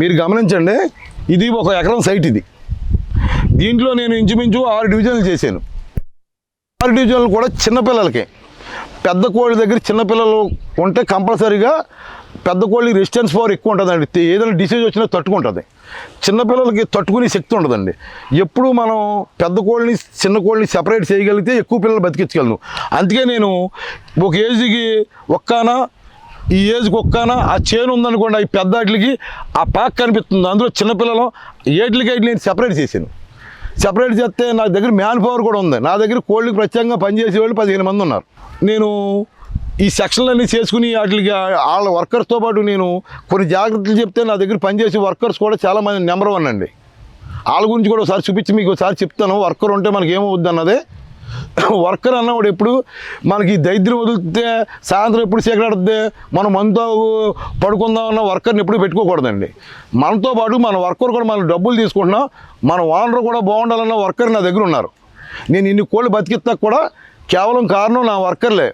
మీరు గమనించండి ఇది ఒక ఎకరం సైట్ ఇది. దీంట్లో నేను ఇంచుమించు ఆరు డివిజన్లు చేశాను. ఆరు డివిజన్లు కూడా చిన్నపిల్లలకి పెద్ద కోళ్ళ దగ్గర చిన్నపిల్లలు ఉంటే కంపల్సరీగా పెద్ద కోళ్ళకి రెసిస్టెన్స్ పవర్ ఎక్కువ ఉంటుందండి. ఏదైనా డిసీజ్ వచ్చినా తట్టుకుంటుంది. చిన్నపిల్లలకి తట్టుకునే శక్తి ఉండదండి ఎప్పుడు మనం పెద్ద కోళ్ళని చిన్న కోళ్ళని సెపరేట్ చేయగలిగితే ఎక్కువ పిల్లలు బతికించగలను. అందుకే నేను ఒక ఏజ్కి ఒక్కానా ఈ ఏజ్ ఒక్కానా? ఆ చేను ఉందనుకోండి ఈ పెద్ద వాటికి ఆ పాక్ కనిపిస్తుంది. అందులో చిన్నపిల్లలు ఏట్లకి అయితే నేను సెపరేట్ చేశాను. సెపరేట్ చేస్తే నా దగ్గర మ్యాన్ పవర్ కూడా ఉంది. నా దగ్గర కోళ్ళకి ప్రత్యేకంగా పనిచేసే వాళ్ళు పదిహేను మంది ఉన్నారు. నేను ఈ సెక్షన్లన్నీ చేసుకుని వాటికి వాళ్ళ వర్కర్స్తో పాటు నేను కొన్ని జాగ్రత్తలు చెప్తే నా దగ్గర పనిచేసే వర్కర్స్ కూడా చాలామంది నెంబర్ వన్ అండి. వాళ్ళ గురించి కూడా ఒకసారి చూపించి మీకు ఒకసారి చెప్తాను. వర్కర్ ఉంటే మనకి ఏమవుద్ది అన్నదే వర్కర్ అన్నవాడు ఎప్పుడు మనకి దరిద్రం వదిలితే సాయంత్రం ఎప్పుడు సిగరెడుద్ది మనం మనతో పడుకుందాం అన్న వర్కర్ని ఎప్పుడు పెట్టుకోకూడదండి. మనతో పాటు మన వర్కర్ కూడా మనం డబ్బులు తీసుకుంటున్నాం. మన ఓనర్ కూడా బాగుండాలన్న వర్కర్ నా దగ్గర ఉన్నారు. నేను ఇన్ని కోళ్ళు బతికిస్తా కూడా కేవలం కారణం నా వర్కర్లే.